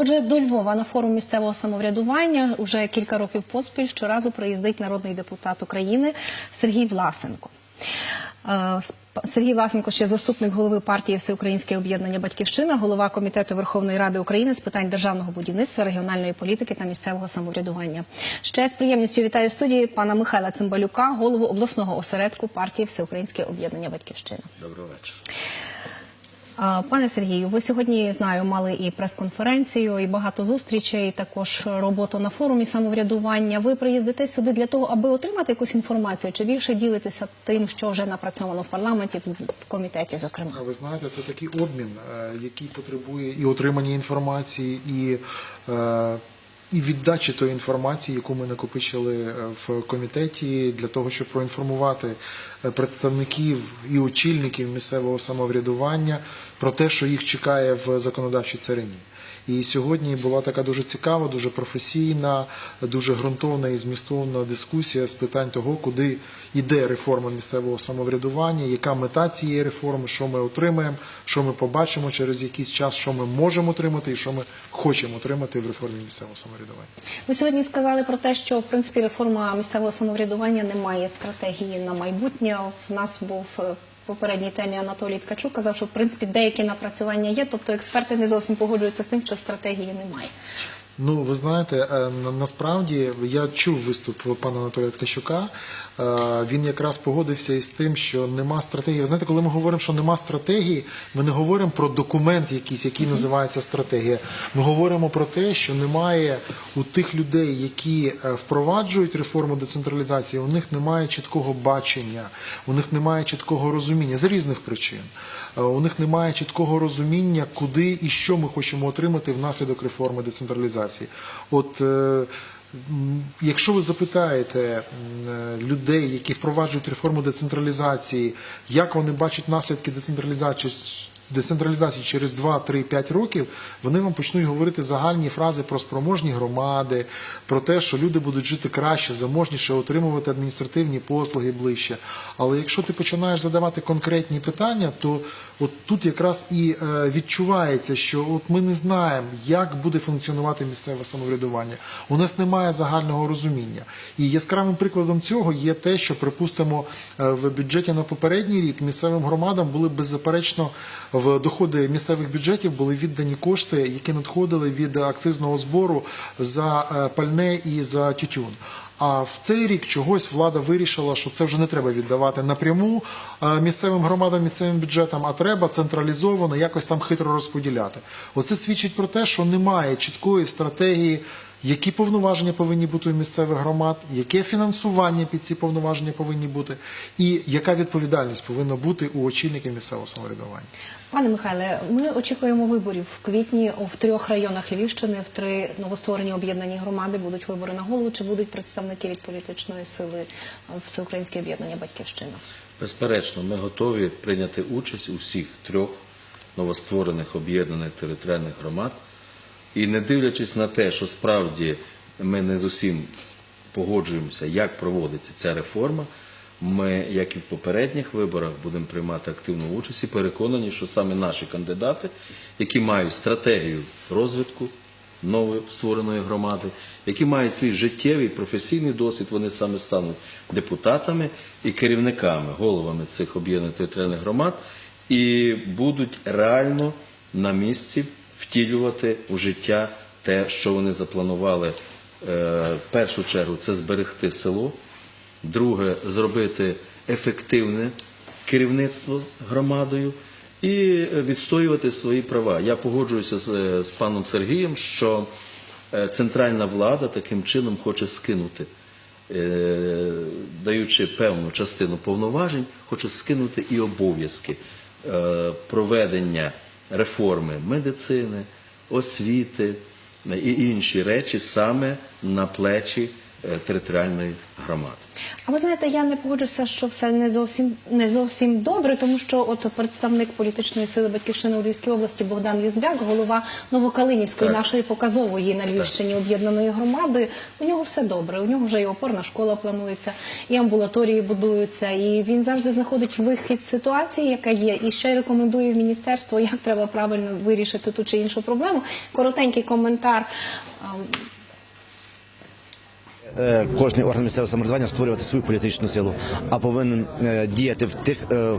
Отже, до Львова на форум місцевого самоврядування вже кілька років поспіль щоразу приїздить народний депутат України Сергій Власенко. Е, Сергій Власенко ще заступник голови партії Всеукраїнське об'єднання Батьківщина, голова комітету Верховної Ради України з питань державного будівництва, регіональної політики та місцевого самоврядування. Ще з приємністю вітаю в студії пана Михайла Цимбалюка, голову обласного осередку партії Всеукраїнське об'єднання Батьківщина. Доброго вечора. Пане Сергію, ви сьогодні знаю, мали і прес-конференцію, і багато зустрічей, також роботу на форумі самоврядування. Ви приїздите сюди для того, аби отримати якусь інформацію, чи більше ділитися тим, що вже напрацьовано в парламенті, в- в комітеті, зокрема. Ви знаєте, це такий обмін, е, який потребує і отримання інформації, і, е, і віддачі тої інформації, яку ми накопичили е, в комітеті, для того, щоб проінформувати е, представників і очільників місцевого самоврядування про те, що їх чекає в законодавчій царині. І сьогодні була така дуже цікава, дуже професійна, дуже ґрунтовна і змістовна дискусія з питань того, куди йде реформа місцевого самоврядування, яка мета цієї реформи, що ми отримаємо, що ми побачимо через якийсь час, що ми можемо отримати і що ми хочемо отримати в реформі місцевого самоврядування. Ви сьогодні сказали про те, що в принципі реформа місцевого самоврядування не має стратегії на майбутнє. В нас був е, попередній темі Анатолій Ткачук казав, що в принципі деякі напрацювання є, тобто експерти не зовсім погоджуються з тим, що стратегії немає. Ну, ви знаєте, е, насправді я чув виступ пана Анатолія Ткачука. Е, Він якраз погодився із тим, що нема стратегії. Ви знаєте, коли ми говоримо, що нема стратегії, ми не говоримо про документ якийсь, який називається стратегія. Ми говоримо про те, що немає у тих людей, які е, впроваджують реформу децентралізації, у них немає чіткого бачення, у них немає чіткого розуміння з різних причин. Е, У них немає чіткого розуміння, куди і що ми хочемо отримати внаслідок реформи децентралізації. От е, якщо ви запитаєте е, людей, які впроваджують реформу децентралізації, як вони бачать наслідки децентралізації децентралізації через 2, 3, 5 років, вони вам почнуть говорити загальні фрази про спроможні громади, про те, що люди будуть жити краще, заможніше, отримувати адміністративні послуги ближче. Але якщо ти починаєш задавати конкретні питання, то от тут якраз і е, відчувається, що от ми не знаємо, як буде функціонувати місцеве самоврядування. У нас немає загального розуміння. І яскравим прикладом цього є те, що припустимо е, в бюджеті на попередній рік місцевим громадам були беззаперечно в доходи місцевих бюджетів були віддані кошти, які надходили від акцизного збору за е, пальне і за тютюн. А в цей рік чогось влада вирішила, що це вже не треба віддавати напряму е, місцевим громадам, місцевим бюджетам, а треба централізовано якось там хитро розподіляти. Оце свідчить про те, що немає чіткої стратегії. Які повноваження повинні бути у місцевих громад, яке фінансування під ці повноваження повинні бути, і яка відповідальність повинна бути у очільників місцевого самоврядування? Пане Михайле, ми очікуємо виборів в квітні в трьох районах Львівщини. В три новостворені об'єднані громади будуть вибори на голову. Чи будуть представники від політичної сили е, Всеукраїнське об'єднання Батьківщина? Безперечно, ми готові прийняти участь у всіх трьох новостворених об'єднаних територіальних громад. І не дивлячись на те, що справді ми не з усім погоджуємося, як проводиться ця реформа, ми, як і в попередніх виборах, будемо приймати активну участь і переконані, що саме наші кандидати, які мають стратегію розвитку нової створеної громади, які мають свій життєвий професійний досвід, вони саме стануть депутатами і керівниками, головами цих об'єднаних територіальних громад і будуть реально на місці втілювати у життя те, що вони запланували. Е, В першу чергу це зберегти село, друге зробити ефективне керівництво громадою і відстоювати свої права. Я погоджуюся з, з паном Сергієм, що е, центральна влада таким чином хоче скинути, е, даючи певну частину повноважень, хоче скинути і обов'язки е, проведення реформи медицини, освіти і інші речі саме на плечі е, територіальної громади. А ви знаєте, я не погоджуся, що все не зовсім не зовсім добре, тому що от представник політичної сили батьківщини у Львівській області Богдан Юзвяк, голова Новокалинівської Так. нашої показової на Львівщині об'єднаної громади. У нього все добре. У нього вже і опорна школа планується, і амбулаторії будуються. І він завжди знаходить вихід з ситуації, яка є, і ще й рекомендує в міністерство, як треба правильно вирішити ту чи іншу проблему. Коротенький коментар. Е, Кожний орган місцевого самоврядування створювати свою політичну силу, а повинен е, діяти в тих е,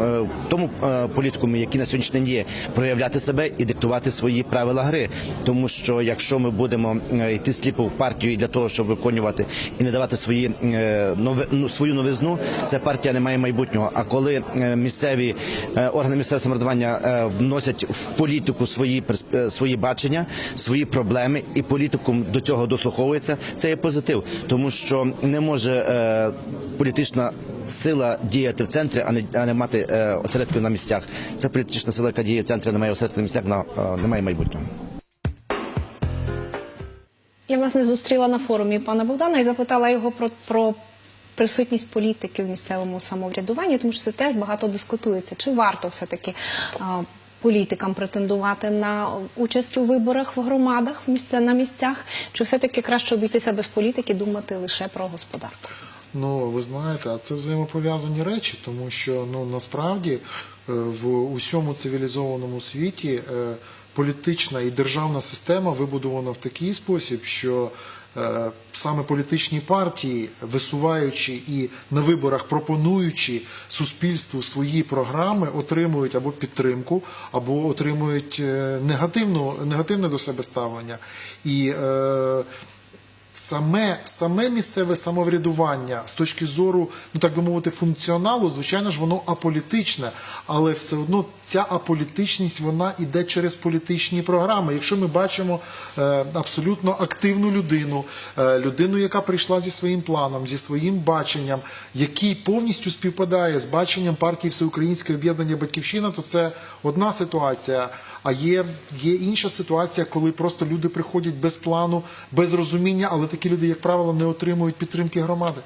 в тому політикумі, який на сьогоднішній день є, проявляти себе і диктувати свої правила гри. Тому що якщо ми будемо йти сліпо в партію для того, щоб виконувати і не давати свої нови, ну, свою новизну, ця партія не має майбутнього. А коли місцеві органи місцевого самоврядування вносять в політику свої свої бачення, свої проблеми, і політикум до цього дослуховується, це є позитив, тому що не може е, політична сила діяти в центрі, а не, а не мати е, осередків на місцях. Це політична сила, яка діє в центрі, не має осередків на місцях, на, е, не має майбутнього. Я власне зустріла на форумі пана Богдана і запитала його про, про присутність політики в місцевому самоврядуванні, тому що це теж багато дискутується. Чи варто все-таки а, політикам претендувати на участь у виборах в громадах на місцях, чи все-таки краще обійтися без політики, думати лише про господарку? Ну, ви знаєте, а це взаємопов'язані речі, тому що ну насправді е, в усьому цивілізованому світі е, політична і державна система вибудована в такий спосіб, що саме політичні партії, висуваючи і на виборах пропонуючи суспільству свої програми, отримують або підтримку, або отримують е, негативну, негативне до себе ставлення. І е, Саме, саме місцеве самоврядування з точки зору, ну так би мовити, функціоналу, звичайно ж, воно аполітичне, але все одно ця аполітичність вона іде через політичні програми. Якщо ми бачимо е, абсолютно активну людину, е, людину, яка прийшла зі своїм планом, зі своїм баченням, який повністю співпадає з баченням партії Всеукраїнське об'єднання Батьківщина, то це одна ситуація. А є, є інша ситуація, коли просто люди приходять без плану, без розуміння, але такі люди, як правило, не отримують підтримки громади.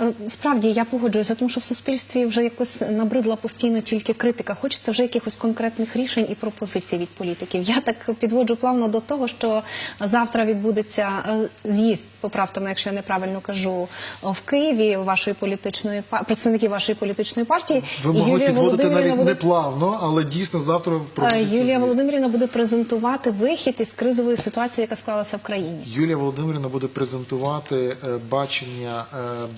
Е, Справді я погоджуюся, тому що в суспільстві вже якось набридла постійно тільки критика. Хочеться вже якихось конкретних рішень і пропозицій від політиків. Я так підводжу плавно до того, що завтра відбудеться е, з'їзд, поправте мене, якщо я неправильно кажу, в Києві вашої політичної представників вашої політичної партії. Ви могли Юлія підводити навіть буде не плавно, але дійсно завтра е, Юлія. Володимирівна буде презентувати вихід із кризової ситуації, яка склалася в країні. Юлія Володимирівна буде презентувати бачення,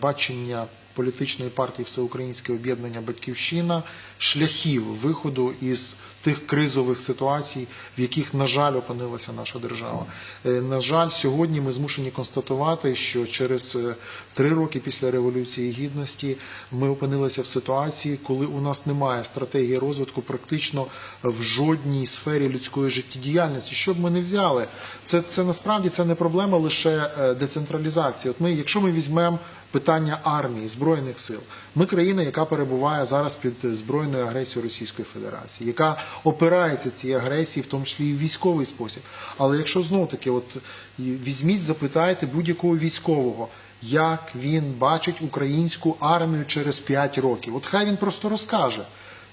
бачення політичної партії Всеукраїнське об'єднання Батьківщина шляхів виходу із тих кризових ситуацій, в яких, на жаль, опинилася наша держава. Е, На жаль, сьогодні ми змушені констатувати, що через е, три роки після революції гідності ми опинилися в ситуації, коли у нас немає стратегії розвитку практично в жодній сфері людської життєдіяльності. Що б ми не взяли, це, це насправді це не проблема лише е, децентралізації. От ми, якщо ми візьмемо питання армії збройних сил, ми країна, яка перебуває зараз під збройною агресією Російської Федерації, яка опирається цій агресії, в тому числі і в військовий спосіб. Але якщо знов таки, от візьміть, запитайте будь-якого військового. Як він бачить українську армію через 5 років? От хай він просто розкаже.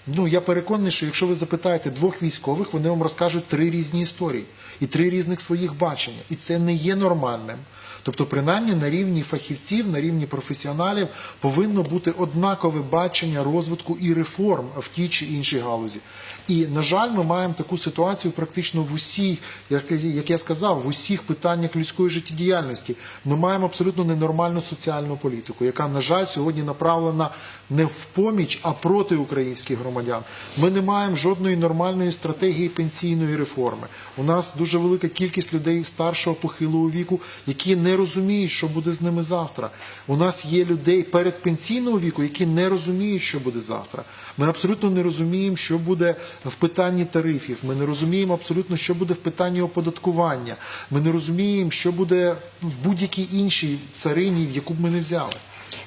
Ну я переконаний, що якщо ви запитаєте двох військових, вони вам розкажуть три різні історії і три різних своїх бачення, і це не є нормальним. Тобто, принаймні на рівні фахівців, на рівні професіоналів повинно бути однакове бачення розвитку і реформ в тій чи іншій галузі. І на жаль, ми маємо таку ситуацію практично в усіх, як, я сказав, в усіх питаннях людської життєдіяльності. Ми маємо абсолютно ненормальну соціальну політику, яка, на жаль, сьогодні направлена не в поміч, а проти українських громадян. Ми не маємо жодної нормальної стратегії пенсійної реформи. У нас дуже велика кількість людей старшого похилого віку, які не розуміють, що буде з ними завтра. У нас є людей передпенсійного віку, які не розуміють, що буде завтра. Ми абсолютно не розуміємо, що буде в питанні тарифів. Ми не розуміємо абсолютно, що буде в питанні оподаткування. Ми не розуміємо, що буде в будь-якій іншій царині, в яку б ми не взяли.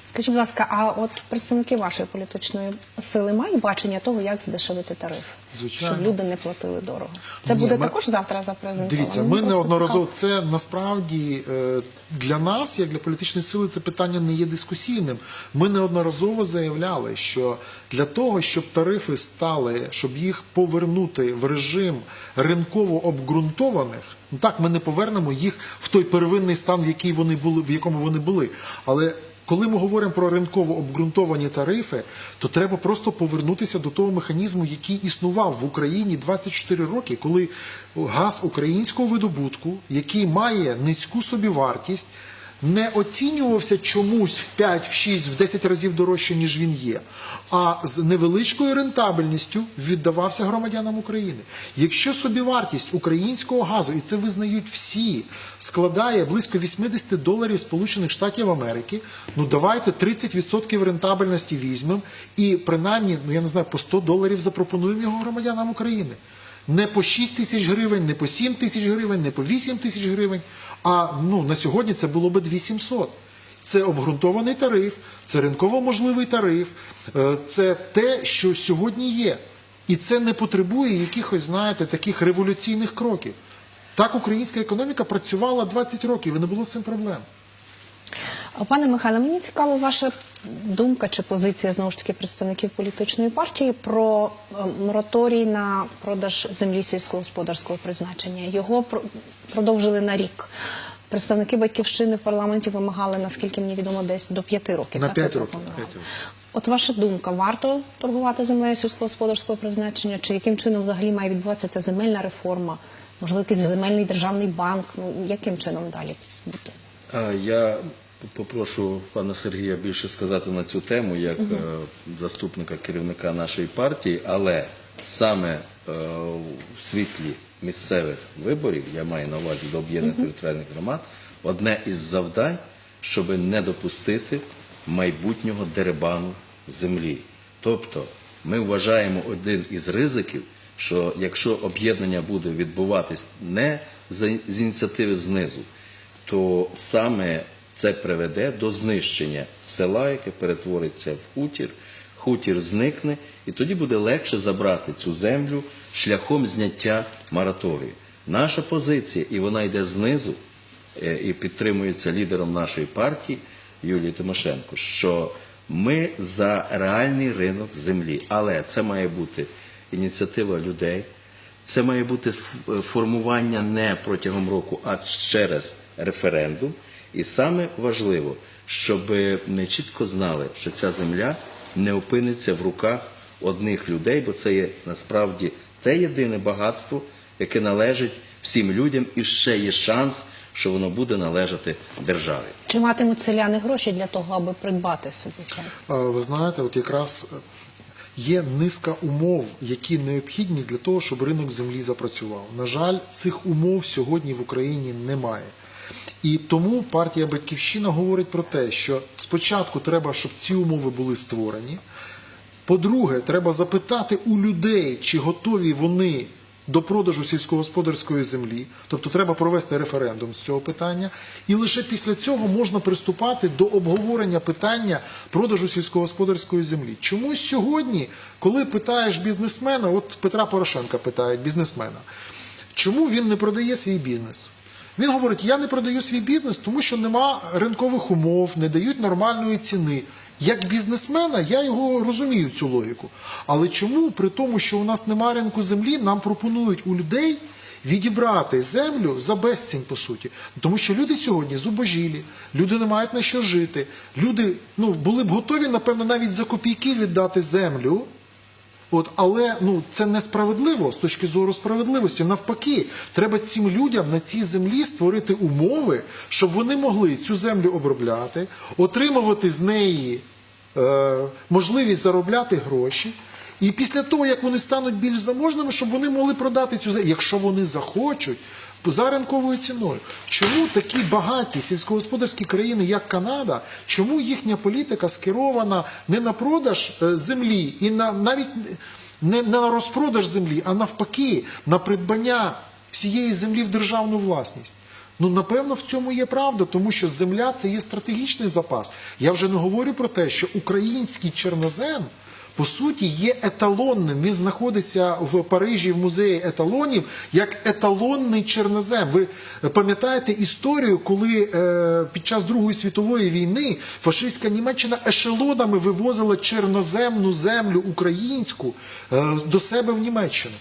Скажіть, будь ласка, а от представники вашої політичної сили мають бачення того, як здешевити тариф, Звичайно. щоб люди не платили дорого? Це Ні, буде ми- також завтра запрезентовано? Дивіться, ми просто неодноразово це насправді е, для нас, як для політичної сили, це питання не є дискусійним. Ми неодноразово заявляли, що для того, щоб тарифи стали, щоб їх повернути в режим ринково обґрунтованих. Ну так, ми не повернемо їх в той первинний стан, в який вони були, в якому вони були. Але коли ми говоримо про ринково обґрунтовані тарифи, то треба просто повернутися до того механізму, який існував в Україні 24 роки, коли газ українського видобутку, який має низьку собівартість, не оцінювався чомусь в 5, в 6, в 10 разів дорожче, ніж він є, а з невеличкою рентабельністю віддавався громадянам України. Якщо собівартість українського газу, і це визнають всі, складає близько 80 доларів Сполучених Штатів Америки, ну давайте 30% рентабельності візьмемо і принаймні, ну я не знаю, по 100 доларів запропонуємо його громадянам України. Не по 6 тисяч гривень, не по 7 тисяч гривень, не по 8 тисяч гривень. А ну, на сьогодні це було би 2700. Це обґрунтований тариф, це ринково можливий тариф, е, це те, що сьогодні є. І це не потребує якихось, знаєте, таких революційних кроків. Так українська економіка працювала 20 років і не було з цим проблем. Пане Михайле, мені цікава ваша думка чи позиція знову ж таки представників політичної партії про е, мораторій на продаж землі сільськогосподарського призначення. Його про- продовжили на рік. Представники батьківщини в парламенті вимагали, наскільки мені відомо, десь до п'яти років. На п'ять років. От ваша думка, варто торгувати землею сільськогосподарського призначення? Чи яким чином взагалі має відбуватися ця земельна реформа? Можливо, якийсь земельний державний банк? Ну яким чином далі бути? Я попрошу пана Сергія більше сказати на цю тему як е, заступника керівника нашої партії, але саме е, в світлі місцевих виборів, я маю на увазі до об'єднаних територіальних громад, одне із завдань, щоб не допустити майбутнього дерибану землі. Тобто ми вважаємо один із ризиків, що якщо об'єднання буде відбуватись не з ініціативи знизу, то саме це приведе до знищення села, яке перетвориться в хутір, хутір зникне, і тоді буде легше забрати цю землю шляхом зняття мораторію. Наша позиція, і вона йде знизу, е, і підтримується лідером нашої партії Юлією Тимошенко, що ми за реальний ринок землі, але це має бути ініціатива людей, це має бути формування не протягом року, а через референдум. І саме важливо, щоб ми чітко знали, що ця земля не опиниться в руках одних людей, бо це є насправді те єдине багатство, яке належить всім людям, і ще є шанс, що воно буде належати державі. Чи матимуть селяни гроші для того, аби придбати собі це? А, Ви знаєте, от якраз е, є низка умов, які необхідні для того, щоб ринок землі запрацював. На жаль, цих умов сьогодні в Україні немає. І тому партія Батьківщина говорить про те, що спочатку треба, щоб ці умови були створені. По-друге, треба запитати у людей, чи готові вони до продажу сільськогосподарської землі, тобто треба провести референдум з цього питання, і лише після цього можна приступати до обговорення питання продажу сільськогосподарської землі. Чомусь сьогодні, коли питаєш бізнесмена, от Петра Порошенка питають бізнесмена, чому він не продає свій бізнес? Він говорить: я не продаю свій бізнес, тому що нема ринкових умов, не дають нормальної ціни. Як бізнесмена я його розумію цю логіку. Але чому при тому, що у нас немає ринку землі, нам пропонують у людей відібрати землю за безцінь, по суті? Тому що люди сьогодні зубожілі, люди не мають на що жити. Люди ну, були б готові, напевно, навіть за копійки віддати землю. От, але ну це несправедливо з точки зору справедливості. Навпаки, треба цим людям на цій землі створити умови, щоб вони могли цю землю обробляти, отримувати з неї е, можливість заробляти гроші. І після того, як вони стануть більш заможними, щоб вони могли продати цю землю, якщо вони захочуть, за ринковою ціною. Чому такі багаті сільськогосподарські країни, як Канада, чому їхня політика скерована не на продаж е, землі і на навіть не на розпродаж землі, а навпаки, на придбання всієї землі в державну власність? Ну, напевно, в цьому є правда, тому що земля це є стратегічний запас. Я вже не говорю про те, що український чорнозем. По суті, є еталонним. Він знаходиться в Парижі в музеї еталонів як еталонний чорнозем. Ви пам'ятаєте історію, коли е, під час Другої світової війни фашистська Німеччина ешелонами вивозила чорноземну землю українську е, до себе в Німеччину.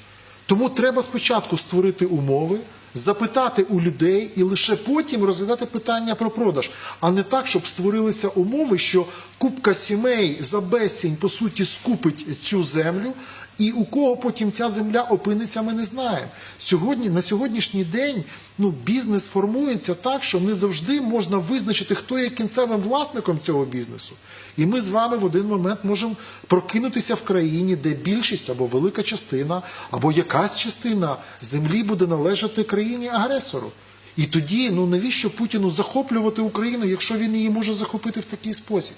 Тому треба спочатку створити умови, запитати у людей і лише потім розглядати питання про продаж, а не так, щоб створилися умови, що купка сімей за безцінь по суті скупить цю землю. І у кого потім ця земля опиниться, ми не знаємо. Сьогодні на сьогоднішній день ну бізнес формується так, що не завжди можна визначити, хто є кінцевим власником цього бізнесу. І ми з вами в один момент можемо прокинутися в країні, де більшість або велика частина, або якась частина землі буде належати країні-агресору. І тоді, ну навіщо Путіну захоплювати Україну, якщо він її може захопити в такий спосіб?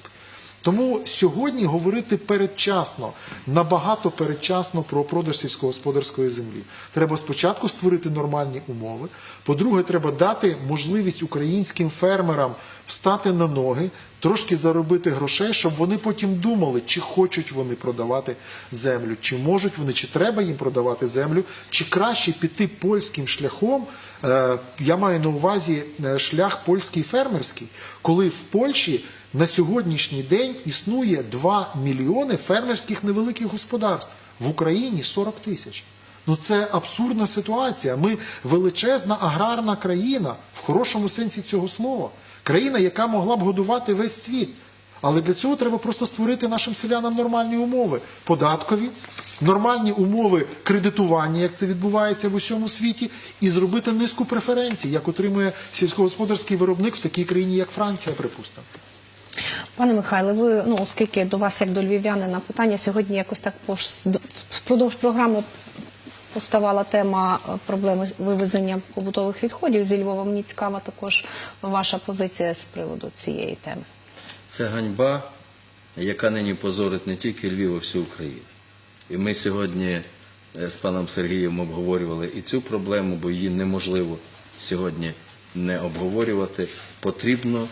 Тому сьогодні говорити передчасно, набагато передчасно про продаж сільськогосподарської землі. Треба спочатку створити нормальні умови. По-друге, треба дати можливість українським фермерам встати на ноги, трошки заробити грошей, щоб вони потім думали, чи хочуть вони продавати землю, чи можуть вони, чи треба їм продавати землю, чи краще піти польським шляхом. Е, Я маю на увазі е, шлях польський фермерський, коли в Польщі на сьогоднішній день існує 2 мільйони фермерських невеликих господарств. В Україні 40 тисяч. Ну це абсурдна ситуація. Ми величезна аграрна країна в хорошому сенсі цього слова. Країна, яка могла б годувати весь світ. Але для цього треба просто створити нашим селянам нормальні умови податкові, нормальні умови кредитування, як це відбувається в усьому світі, і зробити низку преференцій, як отримує сільськогосподарський виробник в такій країні, як Франція, припустимо. Пане Михайле, ви ну оскільки до вас, як до львів'янина, питання сьогодні якось так впродовж програми поставала тема е, проблеми вивезення побутових відходів зі Львова. Мені цікава також ваша позиція з приводу цієї теми. Це ганьба, яка нині позорить не тільки Львів, а всю Україну. І ми сьогодні е, з паном Сергієм обговорювали і цю проблему, бо її неможливо сьогодні не обговорювати. Потрібно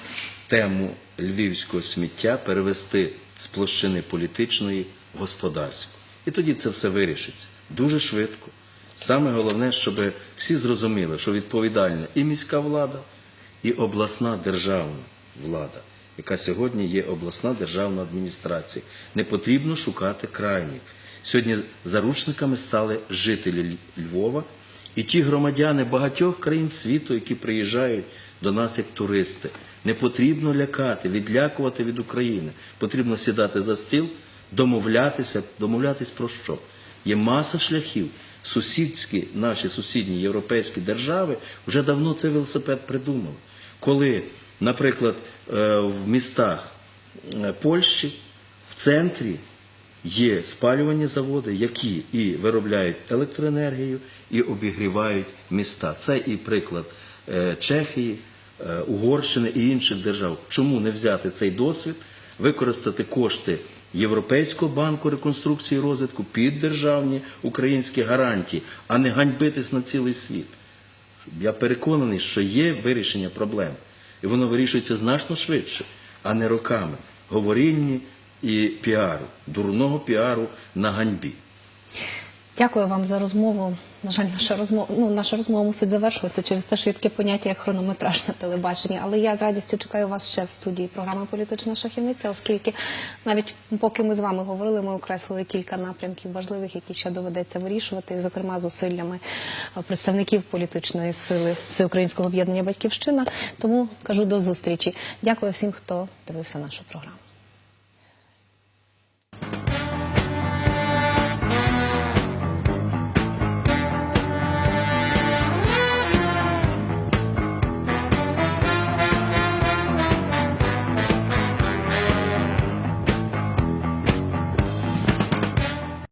тему львівського сміття перевести з площини політичної в господарську. І тоді це все вирішиться дуже швидко. Саме головне, щоб всі зрозуміли, що відповідальна і міська влада, і обласна державна влада, яка сьогодні є обласна державна адміністрація. Не потрібно шукати крайніх. Сьогодні заручниками стали жителі Львова і ті громадяни багатьох країн світу, які приїжджають до нас як туристи. Не потрібно лякати, відлякувати від України. Потрібно сідати за стіл, домовлятися, домовлятись про що? Є маса шляхів. Сусідські, наші сусідні європейські держави вже давно цей велосипед придумали. Коли, наприклад, е, в містах е, Польщі в центрі є спалювальні заводи, які і виробляють електроенергію, і обігрівають міста. Це і приклад е, Чехії, Угорщини і інших держав. Чому не взяти цей досвід, використати кошти Європейського банку реконструкції і розвитку під державні українські гарантії, а не ганьбитись на цілий світ? Я переконаний, що є вирішення проблем, і воно вирішується значно швидше, а не роками говорінні і піару, дурного піару на ганьбі. Дякую вам за розмову. На жаль, наша розмова ну, наша розмова мусить завершуватися через те, що є таке поняття як хронометраж на телебаченні. Але я з радістю чекаю вас ще в студії програми Політична шахівниця, оскільки навіть поки ми з вами говорили, ми окреслили кілька напрямків важливих, які ще доведеться вирішувати, зокрема зусиллями представників політичної сили Всеукраїнського об'єднання Батьківщина. Тому кажу до зустрічі. Дякую всім, хто дивився нашу програму.